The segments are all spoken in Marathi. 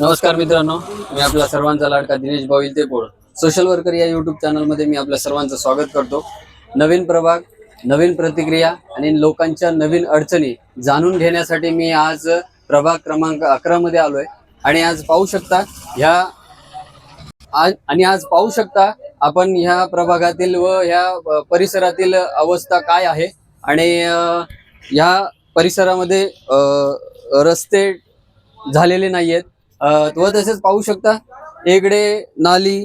नमस्कार मित्रांनो मी आपला सर्वांचा लाडका दिनेश भाऊ बोल सोशल वर्कर या युट्यूब चॅनलमध्ये मी आपल्या सर्वांचं स्वागत करतो. नवीन प्रभाग नवीन प्रतिक्रिया आणि लोकांच्या नवीन अडचणी जाणून घेण्यासाठी मी आज प्रभाग क्रमांक अकरा मध्ये आलोय. आणि आज पाहू शकता ह्या आज आणि आज पाहू शकता आपण ह्या प्रभागातील व ह्या परिसरातील अवस्था काय आहे. आणि ह्या परिसरामध्ये रस्ते झालेले नाहीयेत. आहेत व तसेच पाहू शकता. इकडे नाली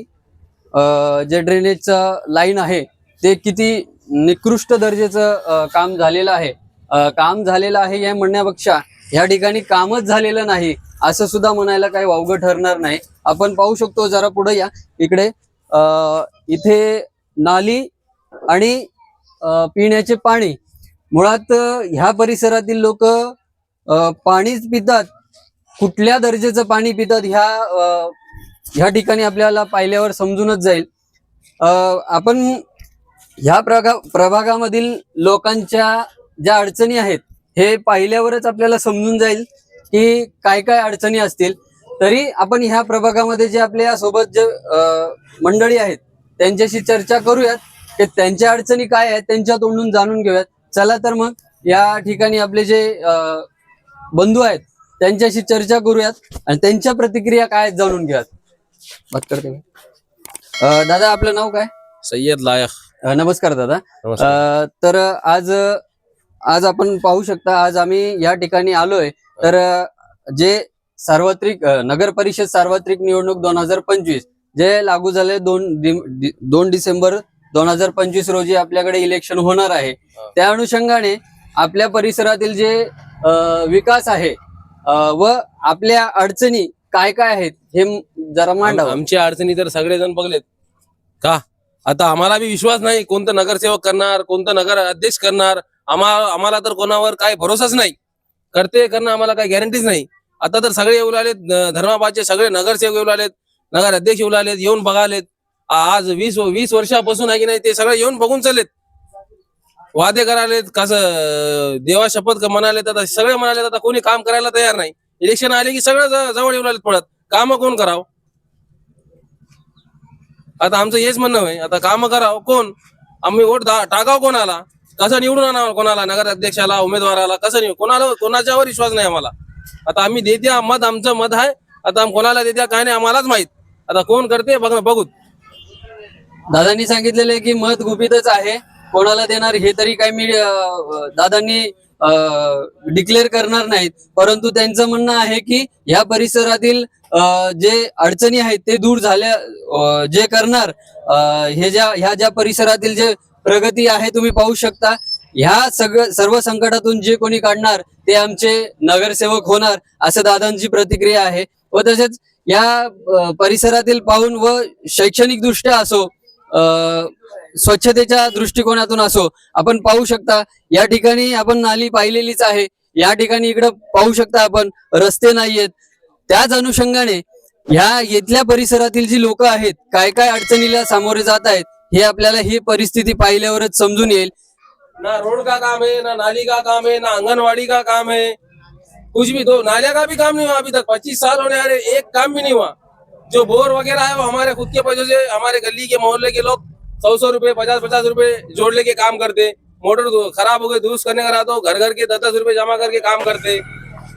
जे ड्रेनेजचं लाईन आहे ते किती निकृष्ट दर्जेचं काम झालेलं आहे. काम झालेलं आहे या म्हणण्यापेक्षा ह्या ठिकाणी कामच झालेलं नाही असं सुद्धा म्हणायला काही वावगं ठरणार नाही. आपण पाहू शकतो जरा पुढे या. इकडे इथे नाली आणि पिण्याचे पाणी. मुळात ह्या परिसरातील लोक पाणीच पितात कुठल्या दर्जाचं पाणी पितात ह्या ह्या ठिकाणी आपल्याला पाहिल्यावर समजूनच जाईल. आपण ह्या प्रगा प्रभागामधील लोकांच्या ज्या अडचणी आहेत हे पाहिल्यावरच आपल्याला समजून जाईल की काय काय अडचणी असतील. तरी आपण ह्या प्रभागामध्ये जे आपल्यासोबत जे मंडळी आहेत त्यांच्याशी चर्चा करूयात की त्यांच्या अडचणी काय आहेत त्यांच्या तोंडून जाणून घेऊयात. चला तर मग या ठिकाणी आपले जे बंधू आहेत त्यांच्याशी चर्चा करूयात आणि त्यांच्या प्रतिक्रिया काय जाणून घेऊयात. बात करते मी. अ, दादा आपलं नाव काय? सय्यद लायक. अ, नमस्कार दादा. नमस्कार. अ, तर आज आज आपण पाहू शकता आज आम्ही या ठिकाणी आलोय. तर अ, जे सार्वत्रिक अ, नगर परिषद सार्वत्रिक निवडणूक दोन हजार पंचवीस जे लागू झाले दोन डि- दोन डिसेंबर दोन हजार पंचवीस रोजी आपल्याकडे इलेक्शन होणार आहे. त्या अनुषंगाने आपल्या परिसरातील जे अ, विकास आहे व आपल्या अडचणी काय काय आहेत हे जरा मांडावं. आमची अडचणी तर सगळेजण बघलेत. का? आता आम्हाला बी विश्वास नाही कोणतं नगरसेवक करणार कोणतं नगर अध्यक्ष करणार. आम्हा आम्हाला तर कोणावर काय भरोसाच नाही. करते करणं आम्हाला काही गॅरंटीच नाही. आता तर सगळे येऊ लागलेत धर्माबादचे सगळे नगरसेवक येऊ लागलेत नगर अध्यक्ष येऊ लागलेत येऊन बघालेत. आज वीस वीस वर्षापासून आहे की नाही ते सगळे येऊन बघून चाललेत. वादे करायले कसं देवा शपथ म्हणाले आता सगळे म्हणाले आता कोणी काम करायला तयार नाही. इलेक्शन आले की सगळं ज- जवळ येऊ लागलेत पडत काम कोण करावं? आता आमचं हेच म्हणणं आहे आता काम करावं कोण? आम्ही वोट दा- टाकाव कोणाला? कसं निवडून आणावं कोणाला? नगर अध्यक्षाला उमेदवाराला कसं निवड कोणाला कोणाच्यावर विश्वास नाही आम्हाला. आता आम्ही देत्या मत आमचं मत आहे. आता आम- कोणाला देत्या काय नाही आम्हालाच माहीत. आता कोण करते बघ बघू दादांनी सांगितलेलं आहे की मत गुपितच आहे. कोणाला देणार हे तरी काही मी दादांनी डिक्लेअर करणार नाहीत. परंतु त्यांचं म्हणणं आहे की ह्या परिसरातील जे अडचणी आहेत ते दूर झाल्या जे करणार हे ज्या ह्या ज्या परिसरातील जे प्रगती आहे तुम्ही पाहू शकता. ह्या सगळं सर्व संकटातून जे कोणी काढणार ते आमचे नगरसेवक होणार असं दादांची प्रतिक्रिया आहे. व तसेच या परिसरातील पाहून व शैक्षणिक दृष्ट्या असो अ, स्वच्छतेच्या दृष्टिकोनातून असो आपण पाहू शकता या ठिकाणी आपण नाली पाहिलेलीच आहे. या ठिकाणी इकडं पाहू शकता आपण रस्ते नाहीयेत. त्याच अनुषंगाने ह्या इथल्या परिसरातील जी लोक आहेत काय काय अडचणीला सामोरे जात आहेत हे आपल्याला ही परिस्थिती पाहिल्यावरच समजून येईल. ना रोड का काम है ना नाली का काम है ना आंगनवाड़ी का काम है कुछ भी तो नालिया का भी काम नहीं हुआ अभी तक. पच्चीस साल होने आ रहे एक काम भी नहीं हुआ. जो बोर वगैरह है वो हमारे खुद के पैसों से हमारे गली के मोहल्ले के लोग सौ सौ रुपए पचास पचास रुपए जोड़ लेके काम करते। मोटर खराब हो गई, दुरुस्त करने का तो घर घर के दस दस रुपए जमा करके काम करते।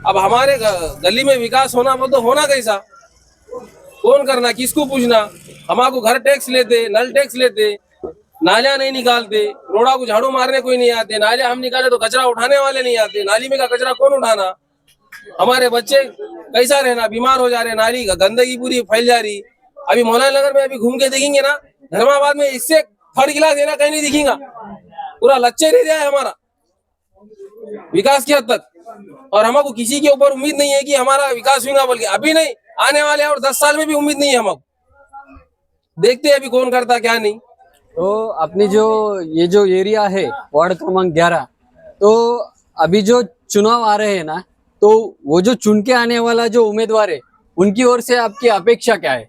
अब हमारे गली में विकास होना, वो तो होना कैसा? कौन करना, किसको पूछना? हमारे घर टैक्स लेते, नल टैक्स लेते नालियाँ नहीं निकालते, रोड़ा को झाड़ू मारने कोई नहीं आते नालियाँ हम निकाले तो कचरा उठाने वाले नहीं आते, नाली में का कचरा कौन उठाना? हमारे बच्चे कैसा रहना, बीमार हो जा रहे नाली का गंदगी पूरी फैल जा रही। अभी मौलाना नगर में अभी घूम के देखेंगे ना? धर्माबाद में इससे थर्ड क्लास देना कहीं नहीं दिखेगा। पूरा लच्चे एरिया है हमारा। विकास की हद तक। और हमको किसी के ऊपर उम्मीद नहीं है कि हमारा विकास होगा, बल्कि अभी नहीं, आने वाले और दस साल में भी उम्मीद नहीं है हमको। देखते हैं अभी कौन करता, क्या नहीं। तो अपनी जो, ये जो एरिया है, वार्ड क्रमांक ग्यारह तो अभी जो चुनाव आ रहे हैं ना तो वो जो चुन के आने वाला जो उम्मीदवार है, उनकी ओर से आपकी अपेक्षा क्या है?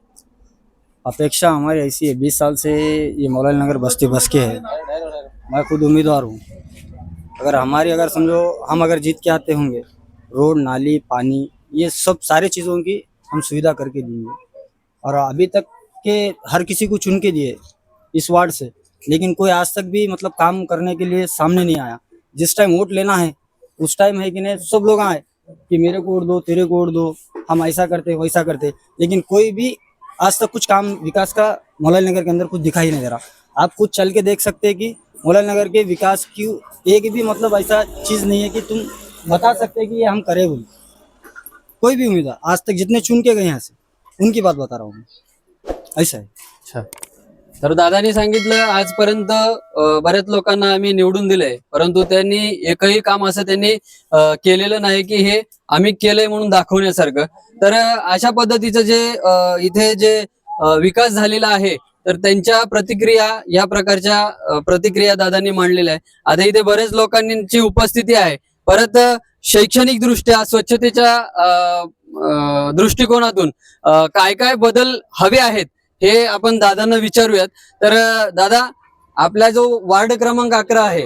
अपेक्षा हमारी ऐसी है, बीस साल से ये मौलाना नगर बस्ती बस के है। मैं खुद उम्मीदवार हूँ। अगर हमारी, अगर समझो, हम अगर जीत के आते होंगे, रोड, नाली, पानी, ये सब सारी चीज़ों की हम सुविधा करके देंगे। और अभी तक के हर किसी को चुन के दिए इस वार्ड से। लेकिन कोई आज तक भी मतलब काम करने के लिए सामने नहीं आया। जिस टाइम वोट लेना है, उस टाइम है कि नहीं, सब लोग आए कि मेरे को वोट दो, तेरे को वोट दो, हम ऐसा करते, वैसा करते। लेकिन कोई भी आज तक कुछ काम विकास का मोलाल नगर के अंदर कुछ दिखाई नहीं दे रहा। आप कुछ चल के देख सकते हैं कि मोलाल नगर के विकास की एक भी मतलब ऐसा चीज़ नहीं है कि तुम बता सकते कि ये हम करे बोले कोई भी उम्मीदवार आज तक जितने चुन के गए यहाँ से, उनकी बात बता रहा हूँ मैं। ऐसा है। अच्छा। तर दादानी सांगितलं आजपर्यंत बऱ्याच लोकांना आम्ही निवडून दिलंय. परंतु त्यांनी एकही काम असं त्यांनी केलेलं नाही की हे आम्ही केलंय म्हणून दाखवण्यासारखं. तर अशा पद्धतीचं जे इथे जे विकास झालेला आहे तर त्यांच्या प्रतिक्रिया या प्रकारच्या प्रतिक्रिया दादांनी मांडलेल्या आहे आता इथे बरेच लोकांची उपस्थिती आहे. परत शैक्षणिक दृष्ट्या स्वच्छतेच्या दृष्टिकोनातून काय काय बदल हवे आहेत हे आपण दादांना विचारूयात. तर दादा आपला जो वार्ड क्रमांक अकरा आहे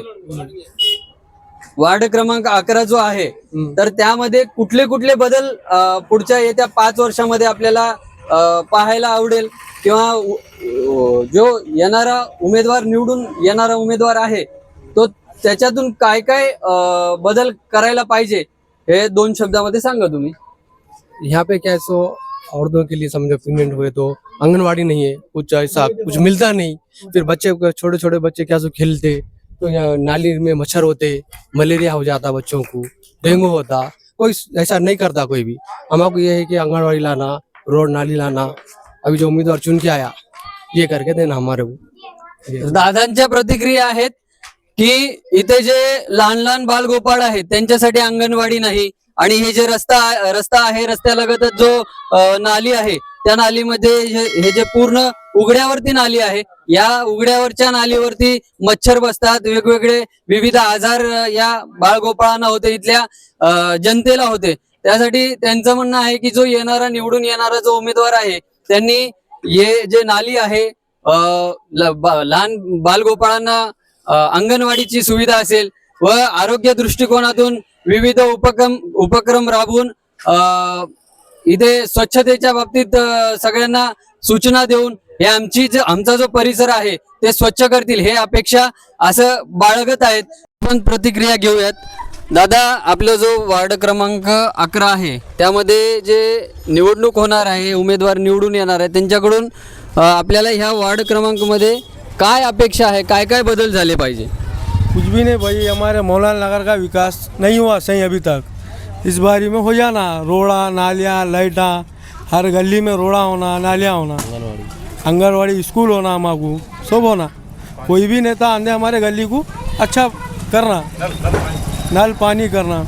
वार्ड क्रमांक अकरा जो आहे तर त्यामध्ये कुठले कुठले बदल पुढच्या येत्या पाच वर्षामध्ये आपल्याला पाहायला आवडेल? किंवा जो येणारा उमेदवार निवडून येणारा उमेदवार आहे तो त्याच्यातून काय काय बदल करायला पाहिजे हे दोन शब्दामध्ये सांगा तुम्ही. यहाँ पे क्या है सो औरतों के लिए समझो प्रेगनेंट हुए तो आंगनवाड़ी नहीं है कुछ ऐसा कुछ मिलता नहीं। फिर बच्चे छोटे छोटे बच्चे क्या सो खेलते तो यहाँ नाली में मच्छर होते मलेरिया हो जाता बच्चों को डेंगू होता कोई ऐसा नहीं करता कोई भी। हमारे ये है कि आंगनवाड़ी लाना रोड नाली लाना अभी जो उम्मीदवार चुन के आया ये करके देना हमारे को। दादांच्या प्रतिक्रिया आहेत की इथे जे लहान लहान बालगोपाळ आहेत त्यांच्यासाठी अंगणवाडी नाही आणि हे जे रस्ता रस्ता आहे रस्त्यालगतच जो नाली आहे त्या नालीमध्ये हे हे जे पूर्ण उघड्यावरती नाली आहे या उघड्यावरच्या नालीवरती मच्छर बसतात वेगवेगळे विविध आजार या बाळगोपाळांना होते इथल्या जनतेला होते. त्यासाठी त्यांचं म्हणणं आहे की जो येणारा निवडून येणारा जो उमेदवार आहे त्यांनी हे जे नाली आहे ल- बा- लहान बालगोपाळांना अंगणवाडीची सुविधा असेल व आरोग्य दृष्टिकोनातून विविध उपक्रम उपक्रम राबवून इथे स्वच्छतेच्या बाबतीत सगळ्यांना सूचना देऊन हे आमची जे आमचा जो परिसर आहे ते स्वच्छ करतील हे अपेक्षा असं बाळगत आहेत. पण प्रतिक्रिया घेऊयात. दादा आपला जो वार्ड क्रमांक अकरा आहे त्यामध्ये जे निवडणूक होणार आहे उमेदवार निवडून येणार आहे त्यांच्याकडून आपल्याला ह्या वार्ड क्रमांकमध्ये काय अपेक्षा आहे काय काय बदल झाले पाहिजे? कुछ भी नहीं भाई हमारे मौलाना नगर का विकास नहीं हुआ सही अभी तक। इस बारी में हो जाना रोड़ा नालियाँ लाइटा हर गली में रोड़ा होना नालियाँ होना। आंगनवाड़ी स्कूल होना हमारे सब होना। कोई भी नेता आंदे हमारे गली को अच्छा करना। नल पानी करना।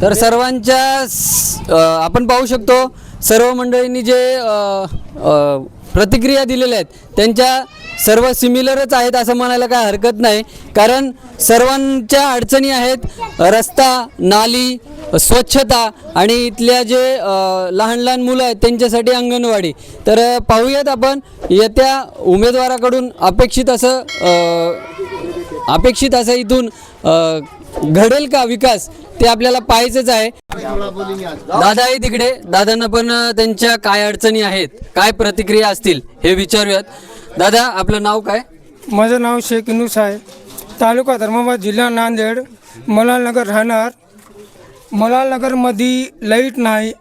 तर सर्वांच्या स- अ, आपण पाहू शकतो सर्व मंडळींनी जे अ, अ, प्रतिक्रिया दिलेल्या आहेत त्यांच्या सर्व सिमिलरच आहेत असं म्हणायला काय हरकत नाही. कारण सर्वांच्या अडचणी आहेत रस्ता नाली स्वच्छता आणि इथल्या जे लहान लहान मुलं आहेत त्यांच्यासाठी अंगणवाडी. तर पाहूयात आपण येत्या उमेदवाराकडून अपेक्षित असं अपेक्षित असं इथून घडेल का विकास ते आपल्याला पाहायचंच आहे. दादा आहे तिकडे. दादांना पण त्यांच्या काय अडचणी आहेत काय प्रतिक्रिया असतील हे विचारूयात. दादा आपलं नाव काय? माझं नाव शेख इनुस आहे. तालुका धर्माबाद जिल्हा नांदेड. मलालनगर राहणार. मलालनगरमध्ये लाइट नाही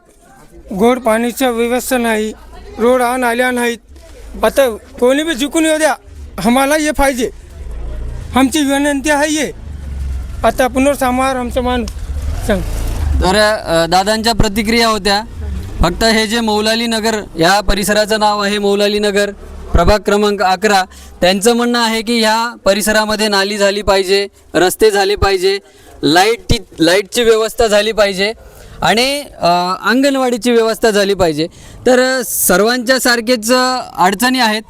गोड पाणीच्या व्यवस्था नाही रोड हा नाल्या नाहीत. आता कोणी बी जिंकून येऊ द्या. आम्हाला हे पाहिजे. आमची विनंती आहे ये आता पुनर्समार आमचं मान सांग. तर दादांच्या प्रतिक्रिया होत्या. फक्त हे जे मौलाली नगर या परिसराचं नाव आहे मौलाली नगर. प्रभाग क्रमांक अकरा. त्यांचं म्हणणं आहे की ह्या परिसरामध्ये नाली झाली पाहिजे रस्ते झाले पाहिजे लाईटची लाईटची व्यवस्था झाली पाहिजे आणि अंगणवाडीची व्यवस्था झाली पाहिजे. तर सर्वांच्या सारखेच अडचणी आहेत.